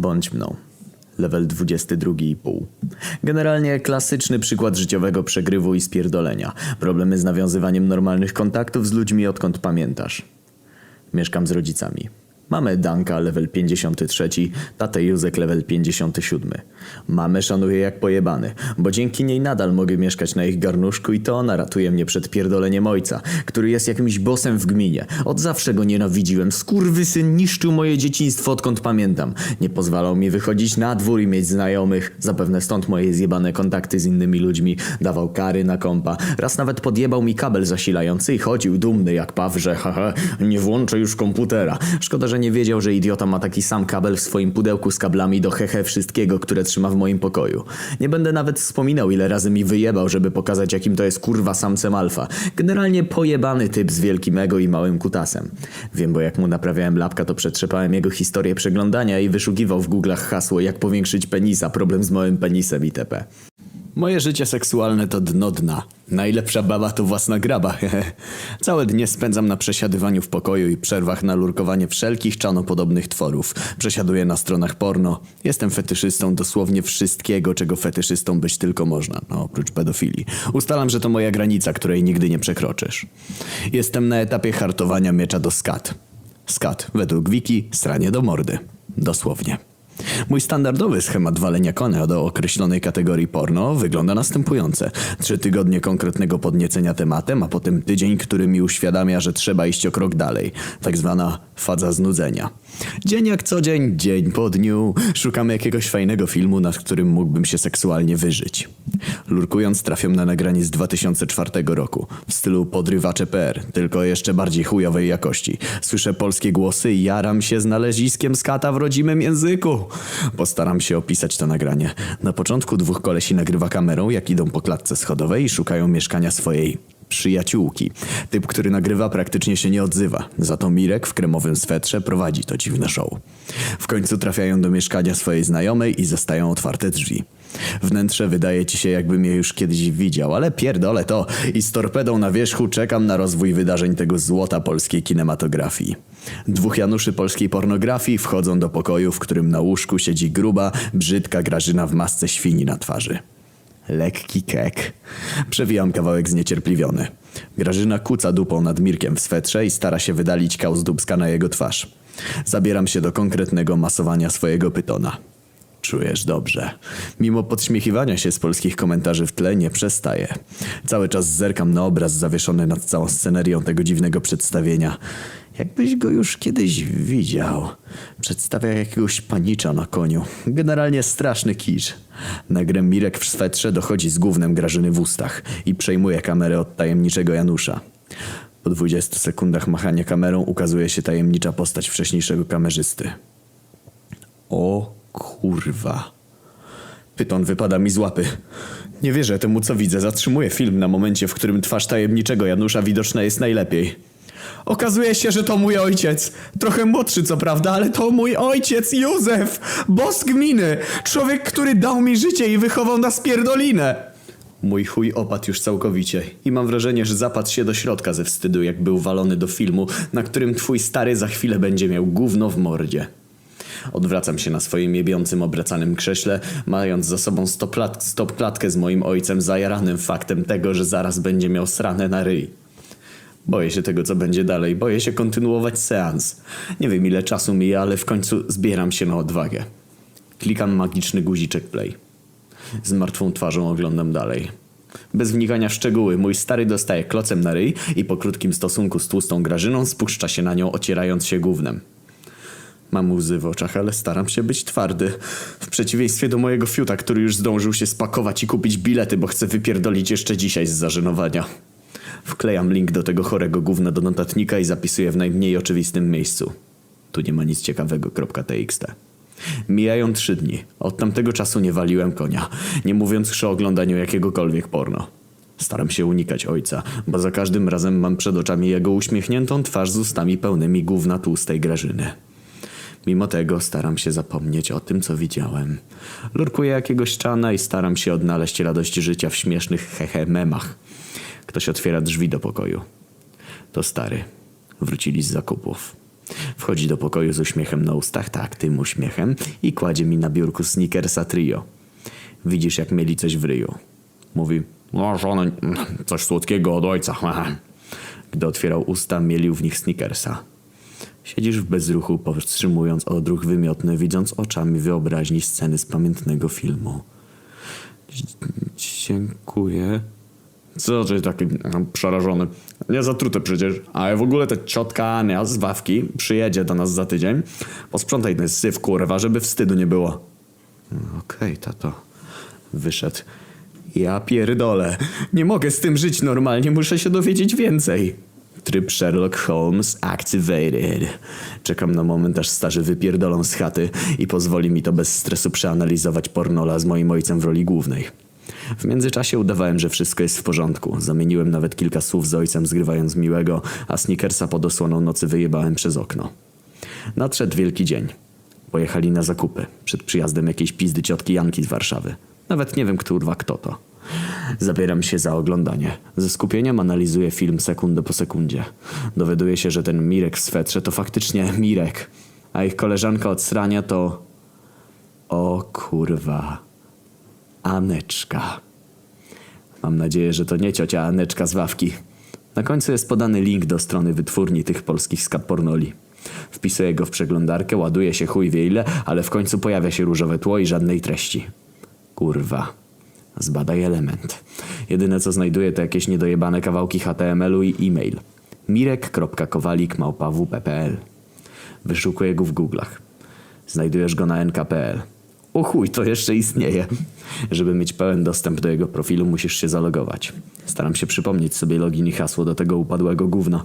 Bądź mną. Level 22,5. Generalnie klasyczny przykład życiowego przegrywu i spierdolenia. Problemy z nawiązywaniem normalnych kontaktów z ludźmi odkąd pamiętasz. Mieszkam z rodzicami. Mamy Danka level 53, tatę Józek level 57. Mamę szanuję jak pojebany, bo dzięki niej nadal mogę mieszkać na ich garnuszku i to ona ratuje mnie przed pierdoleniem ojca, który jest jakimś bosem w gminie. Od zawsze go nienawidziłem. Skurwysyn niszczył moje dzieciństwo odkąd pamiętam. Nie pozwalał mi wychodzić na dwór i mieć znajomych. Zapewne stąd moje zjebane kontakty z innymi ludźmi. Dawał kary na kompa. Raz nawet podjebał mi kabel zasilający i chodził dumny jak paw, że haha, nie włączę już komputera. Szkoda, że nie wiedział, że idiota ma taki sam kabel w swoim pudełku z kablami do hehe wszystkiego, które trzyma w moim pokoju. Nie będę nawet wspominał, ile razy mi wyjebał, żeby pokazać, jakim to jest kurwa samcem alfa. Generalnie pojebany typ z wielkim ego i małym kutasem. Wiem, bo jak mu naprawiałem lapka, to przetrzepałem jego historię przeglądania i wyszukiwał w Google'ach hasło, jak powiększyć penisa, problem z małym penisem itp. Moje życie seksualne to dno dna. Najlepsza baba to własna graba. Całe dnie spędzam na przesiadywaniu w pokoju i przerwach na lurkowanie wszelkich czanopodobnych tworów. Przesiaduję na stronach porno. Jestem fetyszystą dosłownie wszystkiego, czego fetyszystą być tylko można, no oprócz pedofilii. Ustalam, że to moja granica, której nigdy nie przekroczysz. Jestem na etapie hartowania miecza do skat. Skat, według wiki, stranie do mordy. Dosłownie. Mój standardowy schemat walenia konia do określonej kategorii porno wygląda następująco. Trzy tygodnie konkretnego podniecenia tematem, a potem tydzień, który mi uświadamia, że trzeba iść o krok dalej. Tak zwana faza znudzenia. Dzień jak co dzień, dzień po dniu. Szukamy jakiegoś fajnego filmu, nad którym mógłbym się seksualnie wyżyć. Lurkując trafiam na nagranie z 2004 roku. W stylu podrywacze.pr, tylko jeszcze bardziej chujowej jakości. Słyszę polskie głosy i jaram się znaleziskiem skata w rodzimym języku. Postaram się opisać to nagranie. Na początku dwóch kolesi nagrywa kamerą, jak idą po klatce schodowej i szukają mieszkania swojej przyjaciółki. Typ, który nagrywa, praktycznie się nie odzywa. Za to Mirek w kremowym swetrze prowadzi to dziwne show. W końcu trafiają do mieszkania swojej znajomej i zostają otwarte drzwi. Wnętrze wydaje ci się, jakbym je już kiedyś widział, ale pierdolę to i z torpedą na wierzchu czekam na rozwój wydarzeń tego złota polskiej kinematografii. Dwóch Januszy polskiej pornografii wchodzą do pokoju, w którym na łóżku siedzi gruba, brzydka Grażyna w masce świni na twarzy. Lekki kek. Przewijam kawałek zniecierpliwiony. Grażyna kuca dupą nad Mirkiem w swetrze i stara się wydalić kał z dubska na jego twarz. Zabieram się do konkretnego masowania swojego pytona. Czujesz dobrze. Mimo podśmiechiwania się z polskich komentarzy w tle nie przestaję. Cały czas zerkam na obraz zawieszony nad całą scenerią tego dziwnego przedstawienia. Jakbyś go już kiedyś widział. Przedstawia jakiegoś panicza na koniu. Generalnie straszny kisz. Nagle Mirek w swetrze dochodzi z głównym Grażyny w ustach i przejmuje kamerę od tajemniczego Janusza. Po 20 sekundach machania kamerą ukazuje się tajemnicza postać wcześniejszego kamerzysty. O kurwa. Pyton wypada mi z łapy. Nie wierzę temu, co widzę. Zatrzymuję film na momencie, w którym twarz tajemniczego Janusza widoczna jest najlepiej. Okazuje się, że to mój ojciec. Trochę młodszy, co prawda, ale to mój ojciec, Józef! Boss gminy! Człowiek, który dał mi życie i wychował na spierdolinę! Mój chuj opadł już całkowicie i mam wrażenie, że zapadł się do środka ze wstydu, jak był walony do filmu, na którym twój stary za chwilę będzie miał gówno w mordzie. Odwracam się na swoim jebiącym obracanym krześle, mając za sobą stop, lat, stop z moim ojcem zajaranym faktem tego, że zaraz będzie miał srane na ryj. Boję się tego, co będzie dalej. Boję się kontynuować seans. Nie wiem, ile czasu mija, ale w końcu zbieram się na odwagę. Klikam magiczny guziczek play. Z martwą twarzą oglądam dalej. Bez wnikania w szczegóły, mój stary dostaje klocem na ryj i po krótkim stosunku z tłustą Grażyną spuszcza się na nią, ocierając się gównem. Mam łzy w oczach, ale staram się być twardy. W przeciwieństwie do mojego fiuta, który już zdążył się spakować i kupić bilety, bo chce wypierdolić jeszcze dzisiaj z zażenowania. Wklejam link do tego chorego gówna do notatnika i zapisuję w najmniej oczywistym miejscu. Tu nie ma nic ciekawego.txt. Mijają trzy dni. Od tamtego czasu nie waliłem konia, nie mówiąc już o oglądaniu jakiegokolwiek porno. Staram się unikać ojca, bo za każdym razem mam przed oczami jego uśmiechniętą twarz z ustami pełnymi gówna tłustej Grażyny. Mimo tego staram się zapomnieć o tym, co widziałem. Lurkuję jakiegoś czana i staram się odnaleźć radość życia w śmiesznych hehe memach. Ktoś otwiera drzwi do pokoju. To stary. Wrócili z zakupów. Wchodzi do pokoju z uśmiechem na ustach, tak, tym uśmiechem, i kładzie mi na biurku Snickersa trio. Widzisz, jak mieli coś w ryju. Mówi, no żona, coś słodkiego od ojca. Gdy otwierał usta, mielił w nich Snickersa. Siedzisz w bezruchu, powstrzymując odruch wymiotny, widząc oczami wyobraźni sceny z pamiętnego filmu. Dziękuję. Co ty taki mm, przerażony? Nie zatrute przecież. A w ogóle ta ciotka Ania z Wawki przyjedzie do nas za tydzień. Posprzątaj ten syf, kurwa, żeby wstydu nie było. Okej, tato. Wyszedł. Ja pierdolę. Nie mogę z tym żyć normalnie, muszę się dowiedzieć więcej. Tryb Sherlock Holmes activated. Czekam na moment, aż starzy wypierdolą z chaty i pozwoli mi to bez stresu przeanalizować pornola z moim ojcem w roli głównej. W międzyczasie udawałem, że wszystko jest w porządku. Zamieniłem nawet kilka słów z ojcem, zgrywając miłego, a Snickersa pod osłoną nocy wyjebałem przez okno. Nadszedł wielki dzień. Pojechali na zakupy. Przed przyjazdem jakiejś pizdy ciotki Janki z Warszawy. Nawet nie wiem, kurwa, kto to. Zabieram się za oglądanie. Ze skupieniem analizuję film sekundę po sekundzie. Dowiaduję się, że ten Mirek w swetrze to faktycznie Mirek, a ich koleżanka od srania to... O kurwa... Aneczka. Mam nadzieję, że to nie ciocia Aneczka z Wawki. Na końcu jest podany link do strony wytwórni tych polskich skatpornoli. Wpisuję go w przeglądarkę, ładuje się chuj wie ile, ale w końcu pojawia się różowe tło i żadnej treści. Kurwa. Zbadaj element. Jedyne co znajduję to jakieś niedojebane kawałki HTML-u i e-mail. mirek.kowalik.wp.pl Wyszukuję go w Google'ach. Znajdujesz go na nk.pl. O chuj, to jeszcze istnieje. Żeby mieć pełen dostęp do jego profilu, musisz się zalogować. Staram się przypomnieć sobie login i hasło do tego upadłego gówna.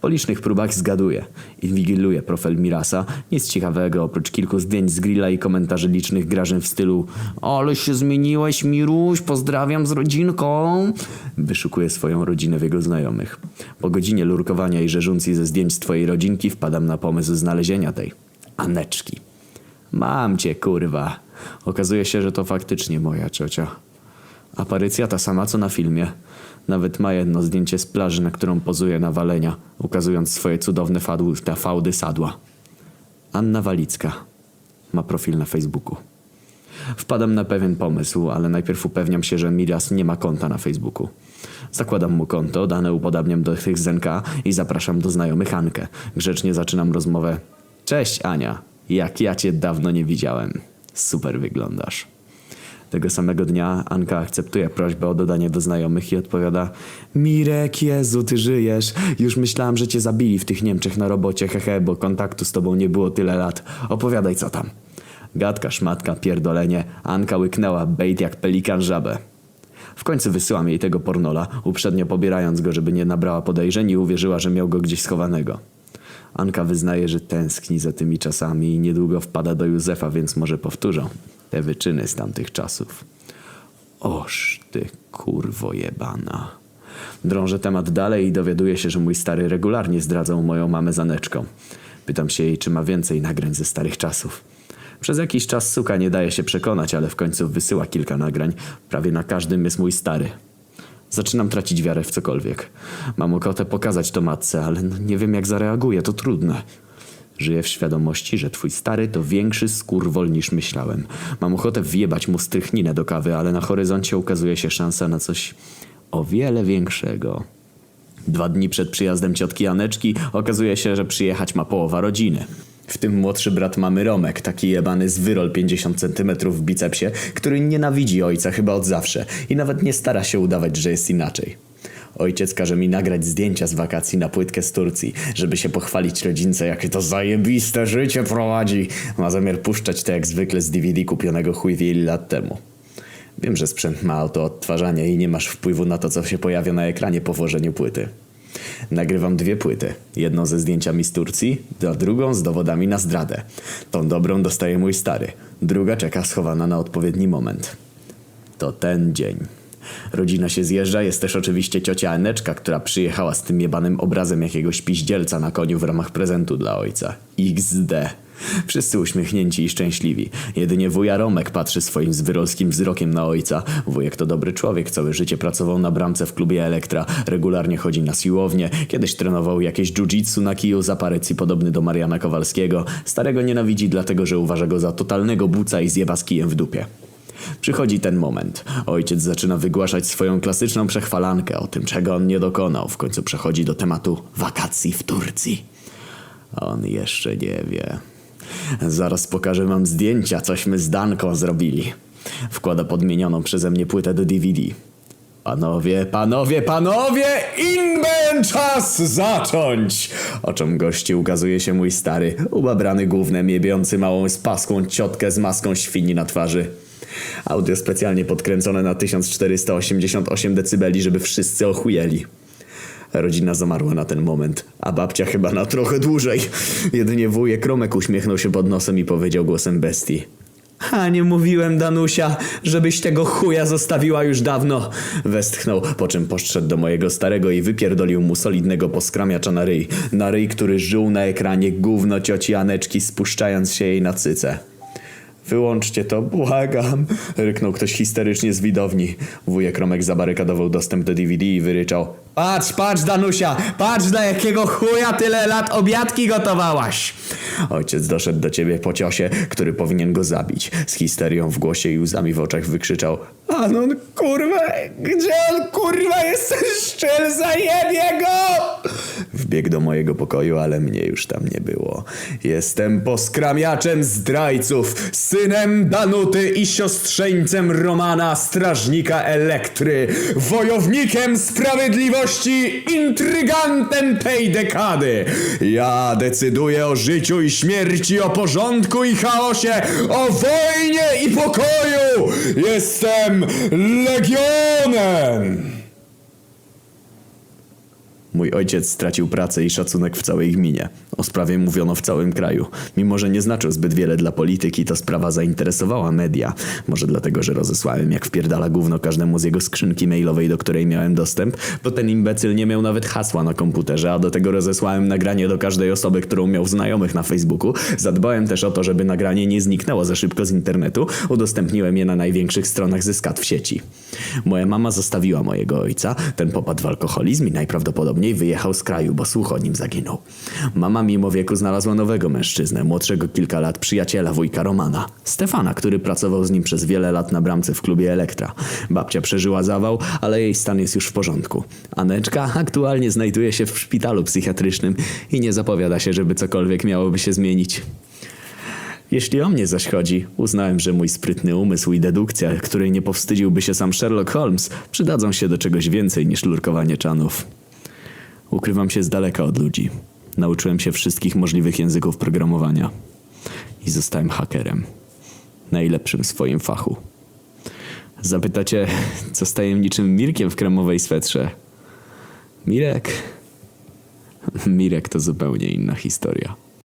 Po licznych próbach zgaduję. Inwigiluję profil Mirasa. Nic ciekawego, oprócz kilku zdjęć z grilla i komentarzy licznych grażyn w stylu Ale się zmieniłeś, Miruś, pozdrawiam z rodzinką. Wyszukuję swoją rodzinę w jego znajomych. Po godzinie lurkowania i rzeżuncji ze zdjęć z twojej rodzinki wpadam na pomysł znalezienia tej Aneczki. Mam cię, kurwa. Okazuje się, że to faktycznie moja ciocia. Aparycja ta sama co na filmie. Nawet ma jedno zdjęcie z plaży, na którą pozuje na walenia, ukazując swoje cudowne fadły, te fałdy sadła. Anna Walicka. Ma profil na Facebooku. Wpadam na pewien pomysł, ale najpierw upewniam się, że Miras nie ma konta na Facebooku. Zakładam mu konto, dane upodabniam do tych zenka i zapraszam do znajomych Ankę. Grzecznie zaczynam rozmowę. Cześć Ania, jak ja cię dawno nie widziałem. Super wyglądasz. Tego samego dnia Anka akceptuje prośbę o dodanie do znajomych i odpowiada Mirek, Jezu, ty żyjesz. Już myślałam, że cię zabili w tych Niemczech na robocie, hehe, bo kontaktu z tobą nie było tyle lat. Opowiadaj co tam. Gadka, szmatka, pierdolenie. Anka łyknęła bait jak pelikan żabę. W końcu wysyłam jej tego pornola, uprzednio pobierając go, żeby nie nabrała podejrzeń i uwierzyła, że miał go gdzieś schowanego. Anka wyznaje, że tęskni za tymi czasami i niedługo wpada do Józefa, więc może powtórzą te wyczyny z tamtych czasów. Oż ty kurwo jebana. Drążę temat dalej i dowiaduję się, że mój stary regularnie zdradzał moją mamę z Aneczką. Pytam się jej, czy ma więcej nagrań ze starych czasów. Przez jakiś czas suka nie daje się przekonać, ale w końcu wysyła kilka nagrań. Prawie na każdym jest mój stary. Zaczynam tracić wiarę w cokolwiek. Mam ochotę pokazać to matce, ale no nie wiem jak zareaguje, to trudne. Żyję w świadomości, że twój stary to większy skurwol niż myślałem. Mam ochotę wjebać mu strychninę do kawy, ale na horyzoncie ukazuje się szansa na coś o wiele większego. Dwa dni przed przyjazdem ciotki Aneczki okazuje się, że przyjechać ma połowa rodziny. W tym młodszy brat mamy Romek, taki jebany z wyrol 50 cm w bicepsie, który nienawidzi ojca chyba od zawsze i nawet nie stara się udawać, że jest inaczej. Ojciec każe mi nagrać zdjęcia z wakacji na płytkę z Turcji, żeby się pochwalić rodzince, jakie to zajebiste życie prowadzi. Ma zamiar puszczać to jak zwykle z DVD kupionego chuj wie ile lat temu. Wiem, że sprzęt ma auto odtwarzania i nie masz wpływu na to, co się pojawia na ekranie po włożeniu płyty. Nagrywam dwie płyty. Jedną ze zdjęciami z Turcji, a drugą z dowodami na zdradę. Tą dobrą dostaje mój stary. Druga czeka schowana na odpowiedni moment. To ten dzień. Rodzina się zjeżdża, jest też oczywiście ciocia Eneczka, która przyjechała z tym jebanym obrazem jakiegoś piździelca na koniu w ramach prezentu dla ojca. XD. Wszyscy uśmiechnięci i szczęśliwi. Jedynie wuja Romek patrzy swoim zwyrolskim wzrokiem na ojca. Wujek to dobry człowiek, całe życie pracował na bramce w klubie Elektra, regularnie chodzi na siłownię, kiedyś trenował jakieś jiu-jitsu na kiju z aparycji podobny do Mariana Kowalskiego. Starego nienawidzi dlatego, że uważa go za totalnego buca i zjeba z kijem w dupie. Przychodzi ten moment. Ojciec zaczyna wygłaszać swoją klasyczną przechwalankę o tym, czego on nie dokonał. W końcu przechodzi do tematu wakacji w Turcji. On jeszcze nie wie. Zaraz pokażę wam zdjęcia, cośmy z Danką zrobili. Wkłada podmienioną przeze mnie płytę do DVD. Panowie, panowie, panowie, inben czas zacząć! Oczom gości ukazuje się mój stary, ubabrany głównym, jebiący małą spaską ciotkę z maską świni na twarzy. Audio specjalnie podkręcone na 1488 dB, żeby wszyscy ochujeli. Rodzina zamarła na ten moment, a babcia chyba na trochę dłużej. Jedynie wujek Romek uśmiechnął się pod nosem i powiedział głosem bestii. A nie mówiłem, Danusia, żebyś tego chuja zostawiła już dawno. Westchnął, po czym poszedł do mojego starego i wypierdolił mu solidnego poskramiacza na ryj. Na ryj, który żył na ekranie gówno cioci Aneczki, spuszczając się jej na cyce. Wyłączcie to, błagam, ryknął ktoś histerycznie z widowni. Wujek Romek zabarykadował dostęp do DVD i wyryczał. Patrz, patrz Danusia, patrz dla jakiego chuja tyle lat obiadki gotowałaś. Ojciec doszedł do ciebie po ciosie, który powinien go zabić. Z histerią w głosie i łzami w oczach wykrzyczał. Anon, kurwa, gdzie on kurwa jest szczel, zajebie go! Wbiegł do mojego pokoju, ale mnie już tam nie było. Jestem poskramiaczem zdrajców, synem Danuty i siostrzeńcem Romana, strażnika Elektry, wojownikiem sprawiedliwości, intrygantem tej dekady. Ja decyduję o życiu i śmierci, o porządku i chaosie, o wojnie i pokoju. Jestem Legionem! Mój ojciec stracił pracę i szacunek w całej gminie. O sprawie mówiono w całym kraju. Mimo, że nie znaczył zbyt wiele dla polityki, to sprawa zainteresowała media. Może dlatego, że rozesłałem jak wpierdala gówno każdemu z jego skrzynki mailowej, do której miałem dostęp, bo ten imbecyl nie miał nawet hasła na komputerze, a do tego rozesłałem nagranie do każdej osoby, którą miał znajomych na Facebooku. Zadbałem też o to, żeby nagranie nie zniknęło za szybko z internetu. Udostępniłem je na największych stronach ze skat w sieci. Moja mama zostawiła mojego ojca, ten popadł w alkoholizm i najprawdopodobniej wyjechał z kraju, bo słuch o nim zaginął. Mama mimo wieku znalazła nowego mężczyznę, młodszego kilka lat przyjaciela wujka Romana, Stefana, który pracował z nim przez wiele lat na bramce w klubie Elektra. Babcia przeżyła zawał, ale jej stan jest już w porządku. Aneczka aktualnie znajduje się w szpitalu psychiatrycznym i nie zapowiada się, żeby cokolwiek miałoby się zmienić. Jeśli o mnie zaś chodzi, uznałem, że mój sprytny umysł i dedukcja, której nie powstydziłby się sam Sherlock Holmes, przydadzą się do czegoś więcej niż lurkowanie czanów. Ukrywam się z daleka od ludzi. Nauczyłem się wszystkich możliwych języków programowania. I zostałem hakerem. Najlepszym w swoim fachu. Zapytacie, co z tajemniczym Mirkiem w kremowej swetrze? Mirek? Mirek to zupełnie inna historia.